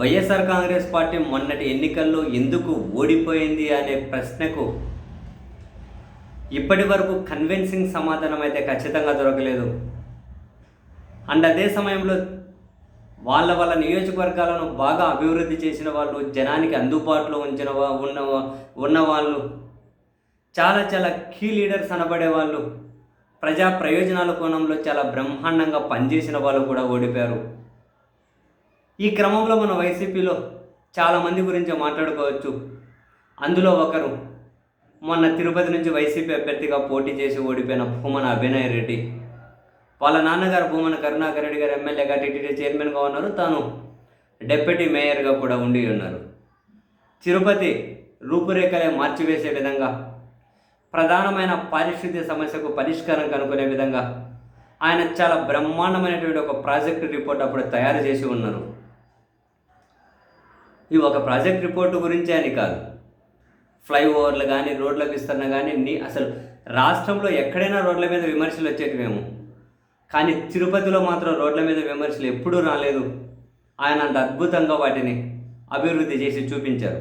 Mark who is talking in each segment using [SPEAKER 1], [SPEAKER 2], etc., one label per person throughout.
[SPEAKER 1] YSR Congress party మొన్నటి ఎన్నికల్లో ఎందుకు ఓడిపోయింది అనే ప్రశ్నకు ఇప్పటి వరకు కన్విన్సింగ్ సమాధానం అయితే ఖచ్చితంగా దొరకలేదు. అండ్ అదే సమయంలో వాళ్ళ వాళ్ళ నియోజకవర్గాలను బాగా అభివృద్ధి చేసిన వాళ్ళు జనానికి అందుబాటులో ఉంచిన ఉన్న ఉన్నవాళ్ళు చాలా చాలా కీ లీడర్స్ అనబడే వాళ్ళు ప్రజా ప్రయోజనాల కోణంలో చాలా బ్రహ్మాండంగా పనిచేసిన వాళ్ళు కూడా ఓడిపోయారు. ఈ క్రమంలో మన వైసీపీలో చాలామంది గురించి మాట్లాడుకోవచ్చు. అందులో ఒకరు మొన్న తిరుపతి నుంచి వైసీపీ అభ్యర్థిగా పోటీ చేసి ఓడిపోయిన భూమన అభినయ్ రెడ్డి. వాళ్ళ నాన్నగారు భూమన కరుణాకర్ రెడ్డి గారు ఎమ్మెల్యేగా టీటీడీ చైర్మన్గా ఉన్నారు. తాను డెప్యూటీ మేయర్గా కూడా ఉండి ఉన్నారు. తిరుపతి రూపురేఖలే మార్చివేసే విధంగా ప్రధానమైన పారిశుద్ధ్య సమస్యకు పరిష్కారం కనుక్కునే విధంగా ఆయన చాలా బ్రహ్మాండమైనటువంటి ఒక ప్రాజెక్ట్ రిపోర్ట్ అప్పుడు తయారు చేసి ఉన్నారు. ఈ ఒక ప్రాజెక్ట్ రిపోర్టు గురించి అని కాదు. ఫ్లైఓవర్లు కానీ రోడ్ల విస్తరణ కానీ నీ అసలు రాష్ట్రంలో ఎక్కడైనా రోడ్ల మీద విమర్శలు వచ్చేటివేమో. కానీ తిరుపతిలో మాత్రం రోడ్ల మీద విమర్శలు ఎప్పుడూ రాలేదు. ఆయన అంత అద్భుతంగా వాటిని అభివృద్ధి చేసి చూపించారు.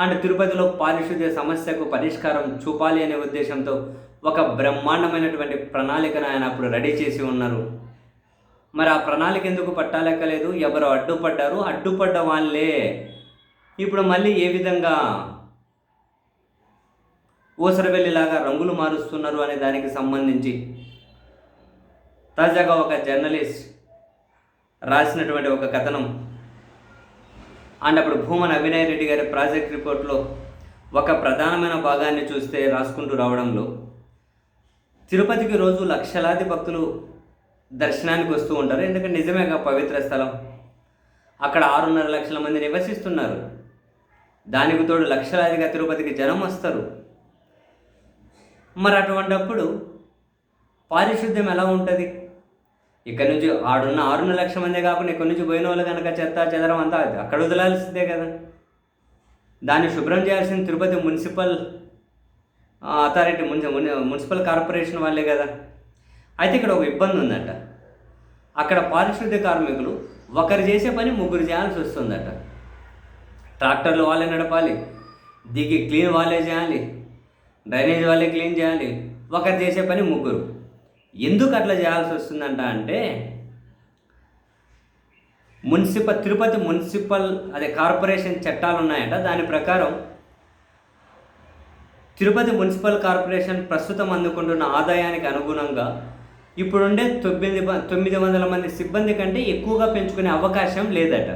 [SPEAKER 1] అండ్ తిరుపతిలో పారిశుద్ధ్య సమస్యకు పరిష్కారం చూపాలి అనే ఉద్దేశంతో ఒక బ్రహ్మాండమైనటువంటి ప్రణాళికను ఆయన అప్పుడు రెడీ చేసి ఉన్నారు. మరి ఆ ప్రణాళిక ఎందుకు పట్టాలెక్కలేదు? ఎవరు అడ్డుపడ్డారు? అడ్డుపడ్డ వాళ్ళే ఇప్పుడు మళ్ళీ ఏ విధంగా ఊసరవెల్లిలాగా రంగులు మారుస్తున్నారు అనే దానికి సంబంధించి తాజాగా ఒక జర్నలిస్ట్ రాసినటువంటి ఒక కథనం. అండ్ అప్పుడు భూమన్ అభినయ్ రెడ్డి గారి ప్రాజెక్ట్ రిపోర్ట్లో ఒక ప్రధానమైన భాగాన్ని చూస్తే రాసుకుంటూ రావడంలో తిరుపతికి రోజు లక్షలాది భక్తులు దర్శనానికి వస్తూ ఉంటారు. ఎందుకంటే నిజమే పవిత్ర స్థలం? అక్కడ ఆరున్నర లక్షల మంది నివసిస్తున్నారు. దానికి తోడు లక్షలాదిగా తిరుపతికి జనం వస్తారు. మరి అటువంటప్పుడు పారిశుద్ధ్యం ఎలా ఉంటుంది? ఇక్కడ నుంచి ఆడున్న ఆరున్నర లక్షల మందే కాకుండా ఇక్కడ నుంచి పోయిన వాళ్ళు కనుక చెత్త చెదరం అంతా అక్కడ వదలాల్సిందే కదా. దాన్ని శుభ్రం చేయాల్సిన Tirupati municipal authority municipal corporation వాళ్ళే కదా. అయితే ఇక్కడ ఒక ఇబ్బంది ఉందట. అక్కడ పారిశుద్ధ్య కార్మికులు ఒకరు చేసే పని ముగ్గురు చేయాల్సి వస్తుందట. ట్రాక్టర్లు వాళ్ళే నడపాలి దిగి క్లీన్ వాళ్ళే చేయాలి డ్రైనేజ్ వాళ్ళే క్లీన్ చేయాలి ఒకరు చేసే పని ముగ్గురు. ఎందుకు అట్లా చేయాల్సి వస్తుందంట అంటే మున్సిపల్ తిరుపతి మున్సిపల్ అదే కార్పొరేషన్ చట్టాలు ఉన్నాయంట. దాని ప్రకారం తిరుపతి మున్సిపల్ కార్పొరేషన్ ప్రస్తుతం అందుకుంటున్న ఆదాయానికి అనుగుణంగా ఇప్పుడుండే తొమ్మిది తొమ్మిది వందల మంది సిబ్బంది కంటే ఎక్కువగా పెంచుకునే అవకాశం లేదట.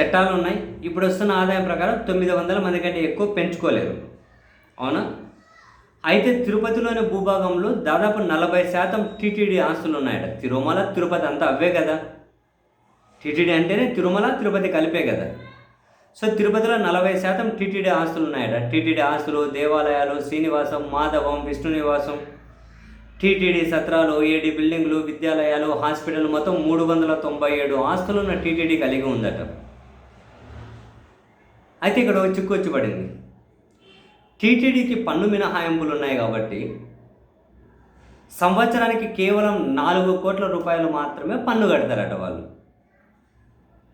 [SPEAKER 1] చట్టాలు ఉన్నాయి ఇప్పుడు వస్తున్న ఆదాయం ప్రకారం తొమ్మిది వందల మంది కంటే ఎక్కువ పెంచుకోలేరు. అవునా? అయితే తిరుపతిలోని భూభాగంలో దాదాపు నలభై శాతం టీటీడీ ఆస్తులు ఉన్నాయట తిరుమల తిరుపతి అంతా అవే కదా. టీటీడీ అంటేనే తిరుమల తిరుపతి కలిపే కదా. సో తిరుపతిలో నలభై శాతం టీటీడీ ఆస్తులు ఉన్నాయట టీటీడీ ఆస్తులు దేవాలయాలు శ్రీనివాసం మాధవం విష్ణు నివాసం టీటీడీ సత్రాలు ఏడి బిల్డింగ్లు విద్యాలయాలు హాస్పిటల్ మొత్తం మూడు వందల తొంభై ఏడు ఆస్తులున్న టీటీడీ కలిగి ఉందట. అయితే ఇక్కడ చిక్కు వచ్చి పడింది. టీటీడీకి పన్ను మినహాయింపులు ఉన్నాయి కాబట్టి సంవత్సరానికి కేవలం నాలుగు కోట్ల రూపాయలు మాత్రమే పన్ను కడతారట వాళ్ళు.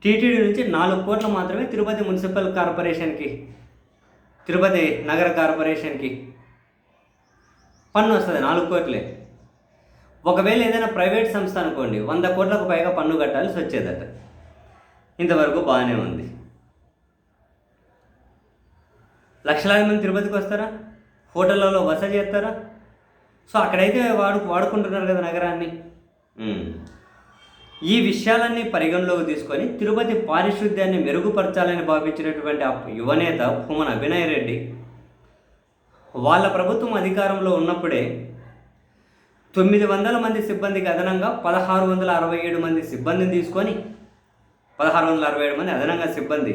[SPEAKER 1] టీటీడీ నుంచి నాలుగు కోట్లు మాత్రమే తిరుపతి మున్సిపల్ కార్పొరేషన్కి తిరుపతి నగర కార్పొరేషన్కి పన్ను వస్తుంది నాలుగు కోట్లే. ఒకవేళ ఏదైనా ప్రైవేట్ సంస్థ అనుకోండి వంద కోట్లకు పైగా పన్ను కట్టాల్సి వచ్చేదట. ఇంతవరకు బాగానే ఉంది. లక్షలాది మంది తిరుపతికి వస్తారా? హోటళ్ళలో వస చేస్తారా? సో అక్కడైతే వాడు వాడుకుంటున్నారు కదా నగరాన్ని. ఈ విషయాలన్నీ పరిగణలోకి తీసుకొని తిరుపతి పారిశుద్ధ్యాన్ని మెరుగుపరచాలని భావించినటువంటి ఆ యువనేత భూమన్ అభినయ్ రెడ్డి వాళ్ళ ప్రభుత్వం అధికారంలో ఉన్నప్పుడే తొమ్మిది వందల మంది సిబ్బందికి అదనంగా పదహారు వందల అరవై ఏడు మంది సిబ్బందిని తీసుకొని పదహారు వందల అరవై ఏడు మంది అదనంగా సిబ్బంది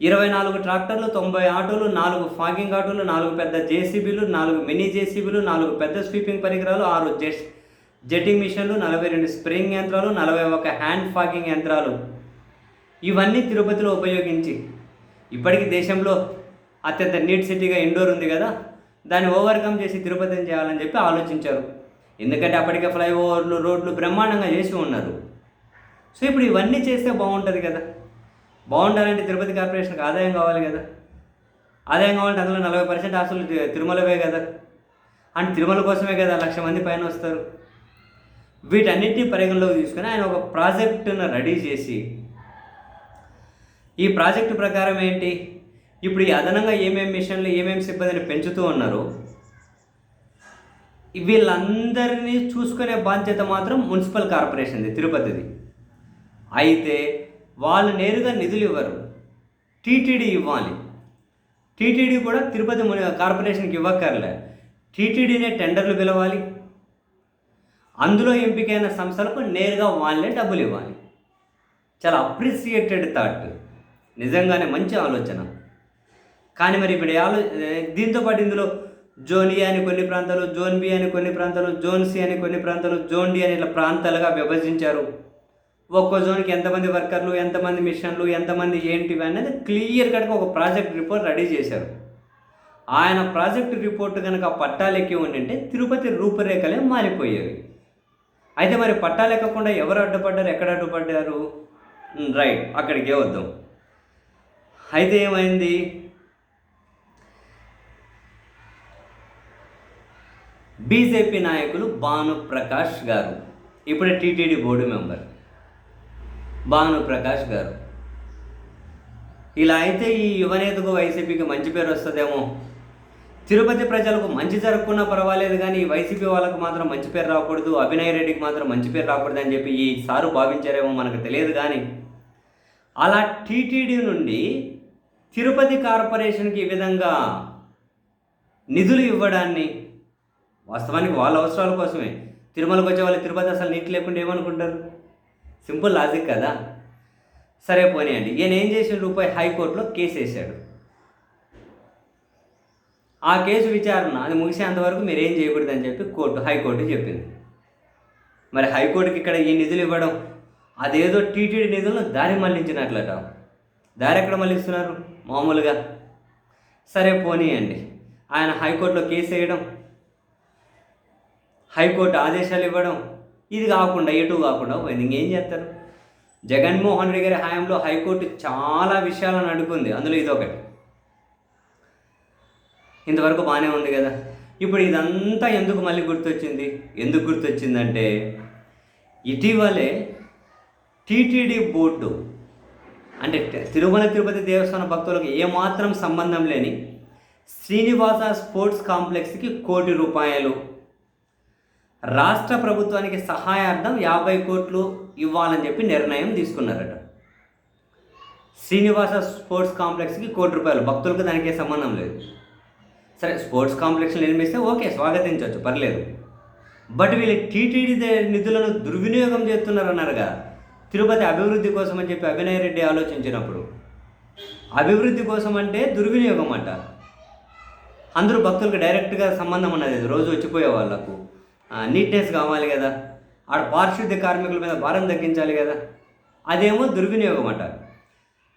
[SPEAKER 1] ఇరవై నాలుగు ట్రాక్టర్లు తొంభై ఆటోలు నాలుగు ఫాగింగ్ ఆటోలు నాలుగు పెద్ద జేసీబీలు నాలుగు మినీ జేసీబీలు నాలుగు పెద్ద స్వీపింగ్ పరికరాలు ఆరు జెట్ జెట్టింగ్ మిషన్లు నలభై రెండు స్ప్రేయింగ్ యంత్రాలు నలభై ఒక హ్యాండ్ ఫాగింగ్ యంత్రాలు. ఇవన్నీ తిరుపతిలో ఉపయోగించి ఇప్పటికీ దేశంలో అత్యంత నీట్ సిటీగా ఇండోర్ ఉంది కదా దాన్ని ఓవర్కమ్ చేసి తిరుపతిని చేయాలని చెప్పి ఆలోచించారు. ఎందుకంటే అప్పటికే ఫ్లైఓవర్లు రోడ్లు బ్రహ్మాండంగా చేసి ఉన్నారు. సో ఇప్పుడు ఇవన్నీ చేస్తే బాగుంటుంది కదా. బాగుండాలంటే తిరుపతి కార్పొరేషన్కి ఆదాయం కావాలి కదా. ఆదాయం కావాలంటే అందులో నలభై పర్సెంట్ ఆస్తులు తిరుమలవే కదా. అంటే తిరుమల కోసమే కదా లక్ష మంది పైన వస్తారు. వీటన్నిటిని పరిగణలోకి తీసుకుని ఆయన ఒక ప్రాజెక్టును రెడీ చేసి ఈ ప్రాజెక్టు ప్రకారం ఏంటి? ఇప్పుడు ఈ అదనంగా ఏమేమి మిషన్లు ఏమేమి సిబ్బందిని పెంచుతూ ఉన్నారు వీళ్ళందరినీ చూసుకునే బాధ్యత మాత్రం మున్సిపల్ కార్పొరేషన్ది తిరుపతిది. అయితే వాళ్ళు నేరుగా నిధులు ఇవ్వరు. టీటీడీ ఇవ్వాలి. టీటీడీ కూడా తిరుపతి ముని- కార్పొరేషన్కి ఇవ్వక్కర్లే. టీటీడీనే టెండర్లు పిలవాలి. అందులో ఎంపికైన సంస్థలకు నేరుగా వాళ్ళే డబ్బులు ఇవ్వాలి. చాలా అప్రిసియేటెడ్ థాట్. నిజంగానే మంచి ఆలోచన. కానీ మరి ఇప్పుడు ఆలో దీంతో పాటు ఇందులో జోన్ ఏ అని కొన్ని ప్రాంతాలు జోన్ బి అని కొన్ని ప్రాంతాలు జోన్ సి అని కొన్ని ప్రాంతాలు జోన్ డి అని ఇట్లా ప్రాంతాలుగా విభజించారు. ఒక్కో జోన్కి ఎంతమంది వర్కర్లు ఎంతమంది మిషన్లు ఎంతమంది ఏంటివి అనేది క్లియర్ కట్గా ఒక ప్రాజెక్ట్ రిపోర్ట్ రెడీ చేశారు. ఆయన ప్రాజెక్ట్ రిపోర్ట్ కనుక పట్టాలెక్కి ఉండింటే తిరుపతి రూపురేఖలే మారిపోయేవి. అయితే మరి పట్టాలెక్కకుండా ఎవరు అడ్డుపడ్డారు ఎక్కడ అడ్డుపడ్డారు? రైట్ అక్కడికే వద్దాం. అయితే ఏమైంది? బీజేపీ నాయకులు భాను ప్రకాష్ గారు. ఇప్పుడే టీటీడీ బోర్డు మెంబర్. భాను ప్రకాష్ గారు. ఇలా అయితే ఈ యువనేతకు వైసీపీకి మంచి పేరు వస్తుందేమో. తిరుపతి ప్రజలకు మంచి జరగకున్నా పర్వాలేదు కానీ వైసీపీ వాళ్ళకు మాత్రం మంచి పేరు రాకూడదు అభినయ్ రెడ్డికి మాత్రం మంచి పేరు రాకూడదు అని చెప్పి ఈ సారు భావించారేమో మనకు తెలియదు కానీ. అలా టీటీడీ నుండి తిరుపతి కార్పొరేషన్కి ఈ విధంగా నిధులు ఇవ్వడాన్ని వాస్తవానికి వాళ్ళ అవసరాల కోసమే. తిరుమలకు వచ్చే వాళ్ళు తిరుపతి అసలు నీటి లేకుండా ఏమనుకుంటారు? సింపుల్ లాజిక్ కదా. సరే పోనీయండి. ఈయన ఏం చేసిన రూపాయి హైకోర్టులో కేసు వేశాడు. ఆ కేసు విచారణ అది ముగిసేంత వరకు మీరు ఏం చేయకూడదని చెప్పి కోర్టు హైకోర్టు చెప్పింది. మరి హైకోర్టుకి ఇక్కడ ఈ నిధులు ఇవ్వడం అదేదో టీటీడీ నిధులను దారి మళ్ళించినట్లట. దారి ఎక్కడ మళ్ళిస్తున్నారు మామూలుగా. సరే పోనీయండి. ఆయన హైకోర్టులో కేసు వేయడం హైకోర్టు ఆదేశాలు ఇవ్వడం ఇది కాకుండా ఎటు కాకుండా పోయింది. ఇంకేం చేస్తారు? జగన్మోహన్ రెడ్డి గారి హయాంలో హైకోర్టు చాలా విషయాలను అడుగుంది అందులో ఇది ఒకటి. ఇంతవరకు బాగానే ఉంది కదా. ఇప్పుడు ఇదంతా ఎందుకు మళ్ళీ గుర్తొచ్చింది? ఎందుకు గుర్తొచ్చిందంటే ఇటీవలే టీటీడీ బోర్డు అంటే తిరుమల తిరుపతి దేవస్థాన భక్తులకు ఏమాత్రం సంబంధం లేని శ్రీనివాస స్పోర్ట్స్ కాంప్లెక్స్కి కోటి రూపాయలు రాష్ట్ర ప్రభుత్వానికి సహాయార్థం యాభై కోట్లు ఇవ్వాలని చెప్పి నిర్ణయం తీసుకున్నారట. శ్రీనివాస స్పోర్ట్స్ కాంప్లెక్స్కి కోటి రూపాయలు. భక్తులకు దానికి సంబంధం లేదు. సరే స్పోర్ట్స్ కాంప్లెక్స్ నిర్మిస్తే ఓకే స్వాగతించవచ్చు పర్లేదు. బట్ వీళ్ళు టీటీడీ నిధులను దుర్వినియోగం చేస్తున్నారన్నారుగా. తిరుపతి అభివృద్ధి కోసం అని చెప్పి అభినయ్ రెడ్డి ఆలోచించినప్పుడు. అభివృద్ధి కోసం అంటే దుర్వినియోగం అంట. అందరూ భక్తులకు డైరెక్ట్గా సంబంధం ఉన్నది రోజు వచ్చిపోయే వాళ్ళకు. నీట్నెస్ కావాలి కదా. ఆడ పారిశుద్ధ్య కార్మికుల మీద భారం తగ్గించాలి కదా. అదేమో దుర్వినియోగం అంటారు.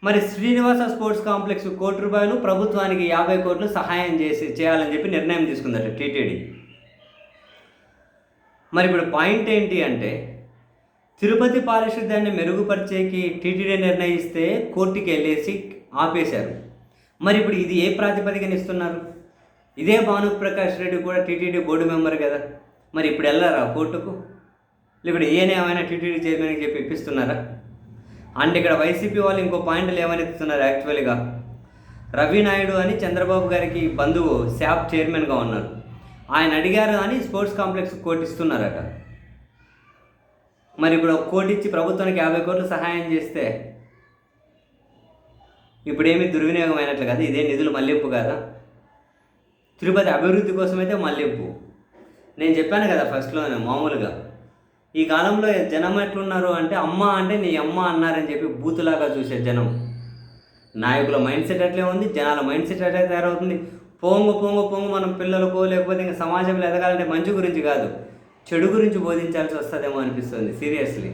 [SPEAKER 1] మరి శ్రీనివాస స్పోర్ట్స్ కాంప్లెక్స్ కోటి రూపాయలు ప్రభుత్వానికి యాభై కోట్లు సహాయం చేసి చేయాలని చెప్పి నిర్ణయం తీసుకుందట టీటీడీ. మరి ఇప్పుడు పాయింట్ ఏంటి అంటే తిరుపతి పారిశుద్ధ్యాన్ని మెరుగుపరిచేకి టీటీడీ నిర్ణయిస్తే కోర్టుకి వెళ్ళేసి ఆపేశారు. మరి ఇప్పుడు ఇది ఏ ప్రాతిపదికన ఇస్తున్నారు? ఇదే భాను ప్రకాష్ రెడ్డి కూడా టీటీడీ బోర్డు మెంబర్ కదా. మరి ఇప్పుడు వెళ్ళారా కోర్టుకు? ఇప్పుడు ఈయన ఏమైనా టీటీడీ చైర్మన్కి చెప్పి ఇప్పిస్తున్నారా? అండ్ ఇక్కడ వైసీపీ వాళ్ళు ఇంకో పాయింట్లు ఏమనిస్తున్నారు యాక్చువల్గా రవి నాయుడు అని చంద్రబాబు గారికి బంధువు శాప్ చైర్మన్గా ఉన్నారు. ఆయన అడిగారు అని స్పోర్ట్స్ కాంప్లెక్స్ కోటి ఇస్తున్నారట మరి ఇప్పుడు ఒక కోటి ఇచ్చి ప్రభుత్వానికి యాభై కోట్లు సహాయం చేస్తే ఇప్పుడేమీ దుర్వినియోగం అయినట్లు కదా ఇదే నిధులు మళ్ళింపు కదా. తిరుపతి అభివృద్ధి కోసమైతే మళ్ళింపు నేను చెప్పాను కదా ఫస్ట్లోనే మామూలుగా. ఈ కాలంలో జనం ఎట్లున్నారు అంటే అమ్మ అంటే నీ అమ్మ అన్నారని చెప్పి బూతులాగా చూసే జనం. నాయకుల మైండ్ సెట్ అట్లే ఉంది జనాల మైండ్ సెట్ అట్లే తయారవుతుంది. పోంగు పోంగు పోంగు మనం పిల్లలకు లేకపోతే ఇంకా సమాజంలో ఎదగాలంటే మంచి గురించి కాదు చెడు గురించి బోధించాల్సి వస్తుందేమో అనిపిస్తుంది సీరియస్లీ